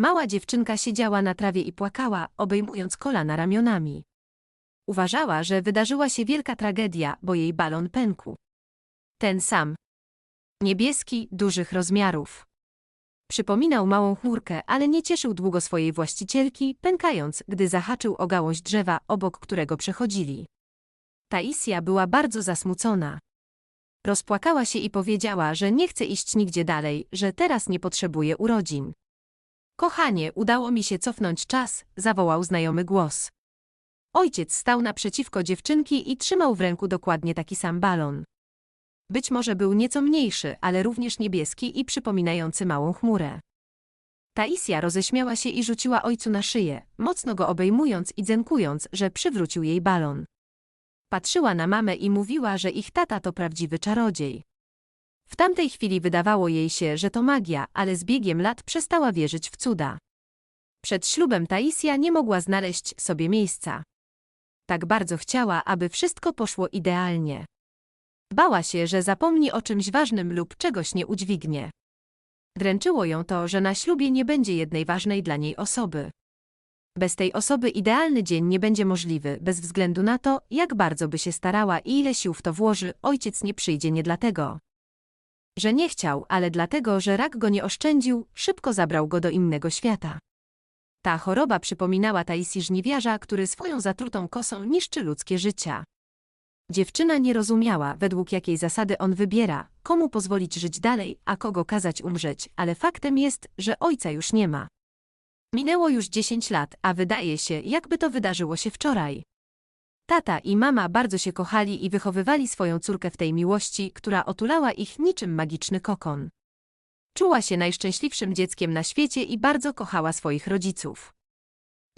Mała dziewczynka siedziała na trawie i płakała, obejmując kolana ramionami. Uważała, że wydarzyła się wielka tragedia, bo jej balon pękł. Ten sam. Niebieski, dużych rozmiarów. Przypominał małą chmurkę, ale nie cieszył długo swojej właścicielki, pękając, gdy zahaczył o gałąź drzewa, obok którego przechodzili. Taisia była bardzo zasmucona. Rozpłakała się i powiedziała, że nie chce iść nigdzie dalej, że teraz nie potrzebuje urodzin. Kochanie, udało mi się cofnąć czas, zawołał znajomy głos. Ojciec stał naprzeciwko dziewczynki i trzymał w ręku dokładnie taki sam balon. Być może był nieco mniejszy, ale również niebieski i przypominający małą chmurę. Taisia roześmiała się i rzuciła ojcu na szyję, mocno go obejmując i dzękując, że przywrócił jej balon. Patrzyła na mamę i mówiła, że ich tata to prawdziwy czarodziej. W tamtej chwili wydawało jej się, że to magia, ale z biegiem lat przestała wierzyć w cuda. Przed ślubem Taisia nie mogła znaleźć sobie miejsca. Tak bardzo chciała, aby wszystko poszło idealnie. Bała się, że zapomni o czymś ważnym lub czegoś nie udźwignie. Dręczyło ją to, że na ślubie nie będzie jednej ważnej dla niej osoby. Bez tej osoby idealny dzień nie będzie możliwy, bez względu na to, jak bardzo by się starała i ile sił w to włoży, ojciec nie przyjdzie nie dlatego, że nie chciał, ale dlatego, że rak go nie oszczędził, szybko zabrał go do innego świata. Ta choroba przypominała Taisi żniwiarza, który swoją zatrutą kosą niszczy ludzkie życia. Dziewczyna nie rozumiała, według jakiej zasady on wybiera, komu pozwolić żyć dalej, a kogo kazać umrzeć, ale faktem jest, że ojca już nie ma. Minęło już 10 lat, a wydaje się, jakby to wydarzyło się wczoraj. Tata i mama bardzo się kochali i wychowywali swoją córkę w tej miłości, która otulała ich niczym magiczny kokon. Czuła się najszczęśliwszym dzieckiem na świecie i bardzo kochała swoich rodziców.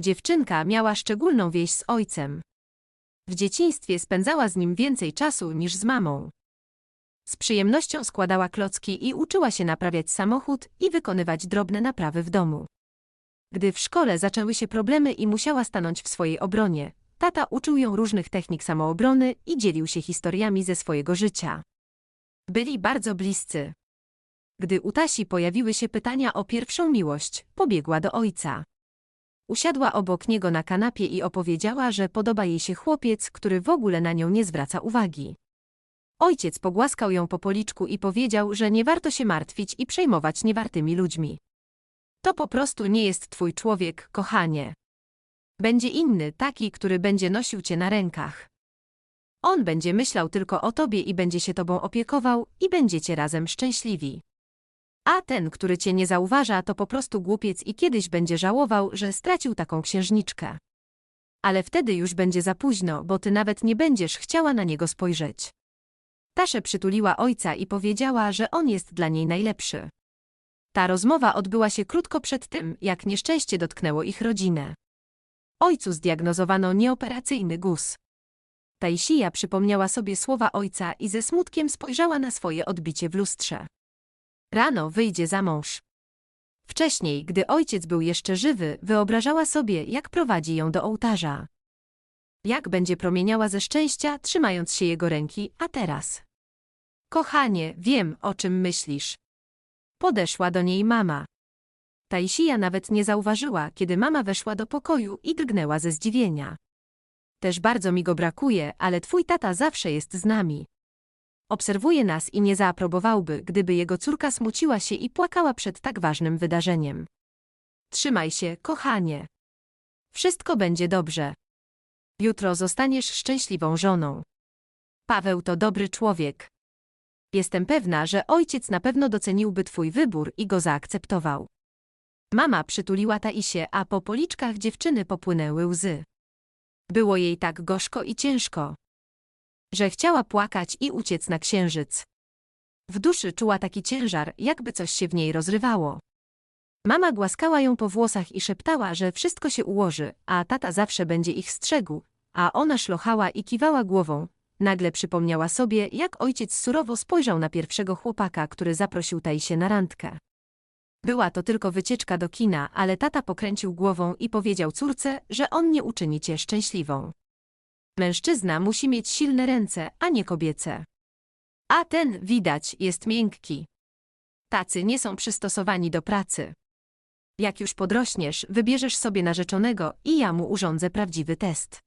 Dziewczynka miała szczególną więź z ojcem. W dzieciństwie spędzała z nim więcej czasu niż z mamą. Z przyjemnością składała klocki i uczyła się naprawiać samochód i wykonywać drobne naprawy w domu. Gdy w szkole zaczęły się problemy i musiała stanąć w swojej obronie, tata uczył ją różnych technik samoobrony i dzielił się historiami ze swojego życia. Byli bardzo bliscy. Gdy u Tasi pojawiły się pytania o pierwszą miłość, pobiegła do ojca. Usiadła obok niego na kanapie i opowiedziała, że podoba jej się chłopiec, który w ogóle na nią nie zwraca uwagi. Ojciec pogłaskał ją po policzku i powiedział, że nie warto się martwić i przejmować niewartymi ludźmi. To po prostu nie jest twój człowiek, kochanie. Będzie inny, taki, który będzie nosił cię na rękach. On będzie myślał tylko o tobie i będzie się tobą opiekował i będziecie razem szczęśliwi. A ten, który cię nie zauważa, to po prostu głupiec i kiedyś będzie żałował, że stracił taką księżniczkę. Ale wtedy już będzie za późno, bo ty nawet nie będziesz chciała na niego spojrzeć. Tasze przytuliła ojca i powiedziała, że on jest dla niej najlepszy. Ta rozmowa odbyła się krótko przed tym, jak nieszczęście dotknęło ich rodzinę. Ojcu zdiagnozowano nieoperacyjny guz. Taisia przypomniała sobie słowa ojca i ze smutkiem spojrzała na swoje odbicie w lustrze. Rano wyjdzie za mąż. Wcześniej, gdy ojciec był jeszcze żywy, wyobrażała sobie, jak prowadzi ją do ołtarza. Jak będzie promieniała ze szczęścia, trzymając się jego ręki, a teraz. Kochanie, wiem, o czym myślisz. Podeszła do niej mama. Taisia nawet nie zauważyła, kiedy mama weszła do pokoju i drgnęła ze zdziwienia. Też bardzo mi go brakuje, ale twój tata zawsze jest z nami. Obserwuje nas i nie zaaprobowałby, gdyby jego córka smuciła się i płakała przed tak ważnym wydarzeniem. Trzymaj się, kochanie. Wszystko będzie dobrze. Jutro zostaniesz szczęśliwą żoną. Paweł to dobry człowiek. Jestem pewna, że ojciec na pewno doceniłby twój wybór i go zaakceptował. Mama przytuliła Taisie, a po policzkach dziewczyny popłynęły łzy. Było jej tak gorzko i ciężko, że chciała płakać i uciec na księżyc. W duszy czuła taki ciężar, jakby coś się w niej rozrywało. Mama głaskała ją po włosach i szeptała, że wszystko się ułoży, a tata zawsze będzie ich strzegł, a ona szlochała i kiwała głową. Nagle przypomniała sobie, jak ojciec surowo spojrzał na pierwszego chłopaka, który zaprosił Taisię na randkę. Była to tylko wycieczka do kina, ale tata pokręcił głową i powiedział córce, że on nie uczyni cię szczęśliwą. Mężczyzna musi mieć silne ręce, a nie kobiece. A ten, widać, jest miękki. Tacy nie są przystosowani do pracy. Jak już podrośniesz, wybierzesz sobie narzeczonego i ja mu urządzę prawdziwy test.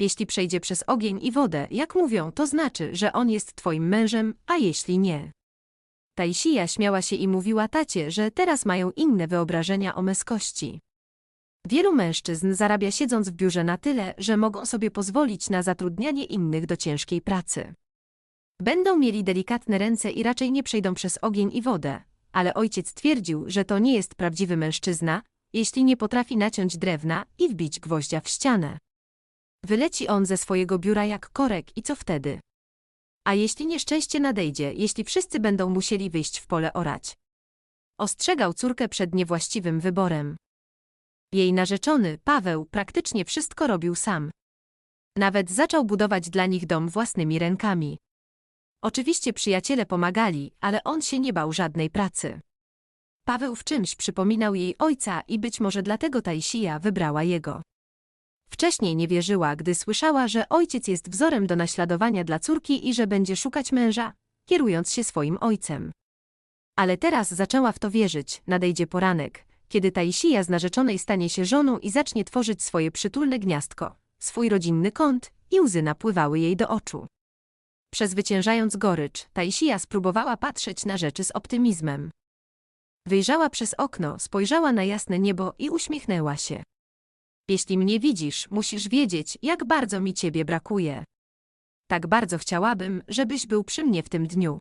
Jeśli przejdzie przez ogień i wodę, jak mówią, to znaczy, że on jest twoim mężem, a jeśli nie. Taisia śmiała się i mówiła tacie, że teraz mają inne wyobrażenia o męskości. Wielu mężczyzn zarabia siedząc w biurze na tyle, że mogą sobie pozwolić na zatrudnianie innych do ciężkiej pracy. Będą mieli delikatne ręce i raczej nie przejdą przez ogień i wodę, ale ojciec twierdził, że to nie jest prawdziwy mężczyzna, jeśli nie potrafi naciąć drewna i wbić gwoździa w ścianę. Wyleci on ze swojego biura jak korek i co wtedy? A jeśli nieszczęście nadejdzie, jeśli wszyscy będą musieli wyjść w pole orać? Ostrzegał córkę przed niewłaściwym wyborem. Jej narzeczony, Paweł, praktycznie wszystko robił sam. Nawet zaczął budować dla nich dom własnymi rękami. Oczywiście przyjaciele pomagali, ale on się nie bał żadnej pracy. Paweł w czymś przypominał jej ojca i być może dlatego Taisia wybrała jego. Wcześniej nie wierzyła, gdy słyszała, że ojciec jest wzorem do naśladowania dla córki i że będzie szukać męża, kierując się swoim ojcem. Ale teraz zaczęła w to wierzyć, nadejdzie poranek, kiedy Taisia z narzeczonej stanie się żoną i zacznie tworzyć swoje przytulne gniazdko, swój rodzinny kąt i łzy napływały jej do oczu. Przezwyciężając gorycz, Taisia spróbowała patrzeć na rzeczy z optymizmem. Wyjrzała przez okno, spojrzała na jasne niebo i uśmiechnęła się. Jeśli mnie widzisz, musisz wiedzieć, jak bardzo mi ciebie brakuje. Tak bardzo chciałabym, żebyś był przy mnie w tym dniu.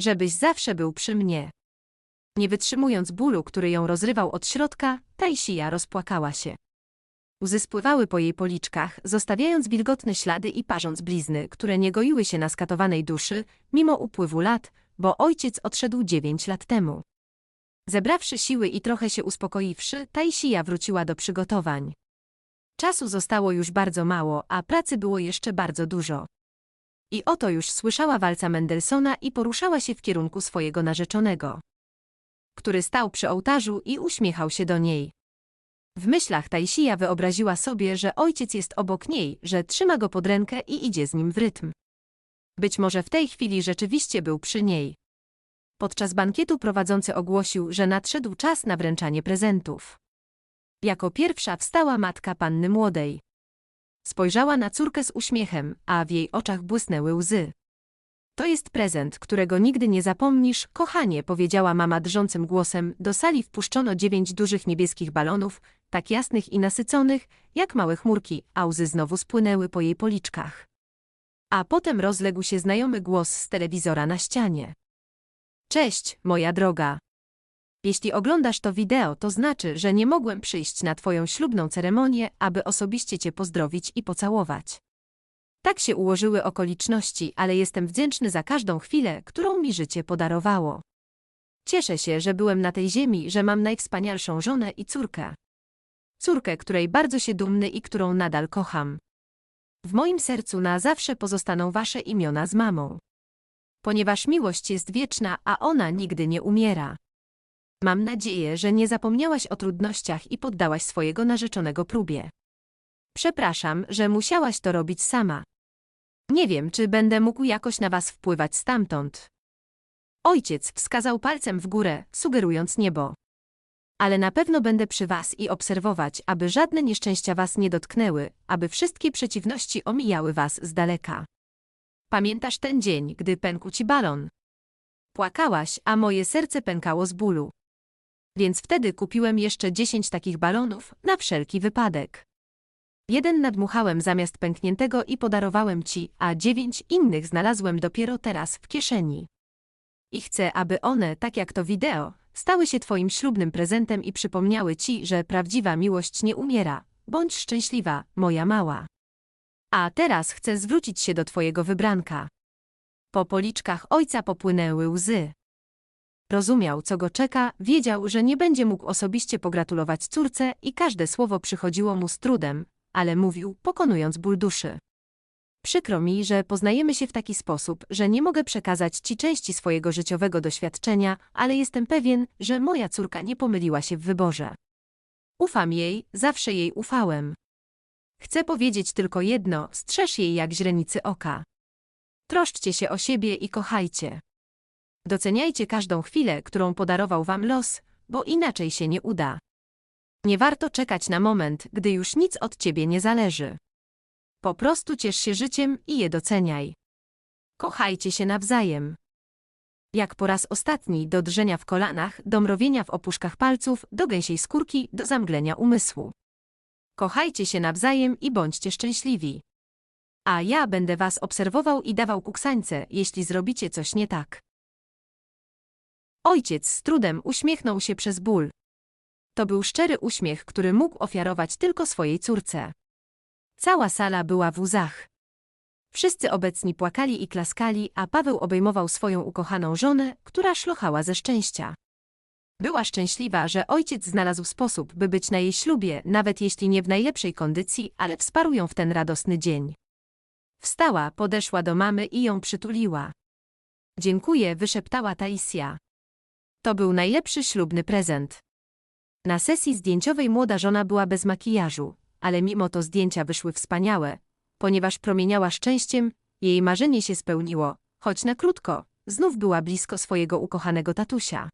Żebyś zawsze był przy mnie. Nie wytrzymując bólu, który ją rozrywał od środka, Taisia rozpłakała się. Łzy spływały po jej policzkach, zostawiając wilgotne ślady i parząc blizny, które nie goiły się na skatowanej duszy, mimo upływu lat, bo ojciec odszedł dziewięć lat temu. Zebrawszy siły i trochę się uspokoiwszy, Taisia wróciła do przygotowań. Czasu zostało już bardzo mało, a pracy było jeszcze bardzo dużo. I oto już słyszała walca Mendelssohna i poruszała się w kierunku swojego narzeczonego, który stał przy ołtarzu i uśmiechał się do niej. W myślach Taisia wyobraziła sobie, że ojciec jest obok niej, że trzyma go pod rękę i idzie z nim w rytm. Być może w tej chwili rzeczywiście był przy niej. Podczas bankietu prowadzący ogłosił, że nadszedł czas na wręczanie prezentów. Jako pierwsza wstała matka panny młodej. Spojrzała na córkę z uśmiechem, a w jej oczach błysnęły łzy. To jest prezent, którego nigdy nie zapomnisz, kochanie, powiedziała mama drżącym głosem. Do sali wpuszczono dziewięć dużych niebieskich balonów, tak jasnych i nasyconych, jak małe chmurki, a łzy znowu spłynęły po jej policzkach. A potem rozległ się znajomy głos z telewizora na ścianie. Cześć, moja droga. Jeśli oglądasz to wideo, to znaczy, że nie mogłem przyjść na twoją ślubną ceremonię, aby osobiście cię pozdrowić i pocałować. Tak się ułożyły okoliczności, ale jestem wdzięczny za każdą chwilę, którą mi życie podarowało. Cieszę się, że byłem na tej ziemi, że mam najwspanialszą żonę i córkę. Córkę, której bardzo się dumny i którą nadal kocham. W moim sercu na zawsze pozostaną wasze imiona z mamą. Ponieważ miłość jest wieczna, a ona nigdy nie umiera. Mam nadzieję, że nie zapomniałaś o trudnościach i poddałaś swojego narzeczonego próbie. Przepraszam, że musiałaś to robić sama. Nie wiem, czy będę mógł jakoś na was wpływać stamtąd. Ojciec wskazał palcem w górę, sugerując niebo. Ale na pewno będę przy was i obserwować, aby żadne nieszczęścia was nie dotknęły, aby wszystkie przeciwności omijały was z daleka. Pamiętasz ten dzień, gdy pękł ci balon? Płakałaś, a moje serce pękało z bólu. Więc wtedy kupiłem jeszcze dziesięć takich balonów, na wszelki wypadek. Jeden nadmuchałem zamiast pękniętego i podarowałem ci, a dziewięć innych znalazłem dopiero teraz w kieszeni. I chcę, aby one, tak jak to wideo, stały się twoim ślubnym prezentem i przypomniały ci, że prawdziwa miłość nie umiera. Bądź szczęśliwa, moja mała. A teraz chcę zwrócić się do twojego wybranka. Po policzkach ojca popłynęły łzy. Rozumiał, co go czeka, wiedział, że nie będzie mógł osobiście pogratulować córce i każde słowo przychodziło mu z trudem, ale mówił, pokonując ból duszy. Przykro mi, że poznajemy się w taki sposób, że nie mogę przekazać ci części swojego życiowego doświadczenia, ale jestem pewien, że moja córka nie pomyliła się w wyborze. Ufam jej, zawsze jej ufałem. Chcę powiedzieć tylko jedno, strzeż jej jak źrenicy oka. Troszczcie się o siebie i kochajcie. Doceniajcie każdą chwilę, którą podarował wam los, bo inaczej się nie uda. Nie warto czekać na moment, gdy już nic od ciebie nie zależy. Po prostu ciesz się życiem i je doceniaj. Kochajcie się nawzajem. Jak po raz ostatni do drżenia w kolanach, do mrowienia w opuszkach palców, do gęsiej skórki, do zamglenia umysłu. Kochajcie się nawzajem i bądźcie szczęśliwi. A ja będę was obserwował i dawał kuksańce, jeśli zrobicie coś nie tak. Ojciec z trudem uśmiechnął się przez ból. To był szczery uśmiech, który mógł ofiarować tylko swojej córce. Cała sala była w łzach. Wszyscy obecni płakali i klaskali, a Paweł obejmował swoją ukochaną żonę, która szlochała ze szczęścia. Była szczęśliwa, że ojciec znalazł sposób, by być na jej ślubie, nawet jeśli nie w najlepszej kondycji, ale wsparł ją w ten radosny dzień. Wstała, podeszła do mamy i ją przytuliła. Dziękuję, wyszeptała Taisia. To był najlepszy ślubny prezent. Na sesji zdjęciowej młoda żona była bez makijażu, ale mimo to zdjęcia wyszły wspaniałe, ponieważ promieniała szczęściem, jej marzenie się spełniło, choć na krótko, znów była blisko swojego ukochanego tatusia.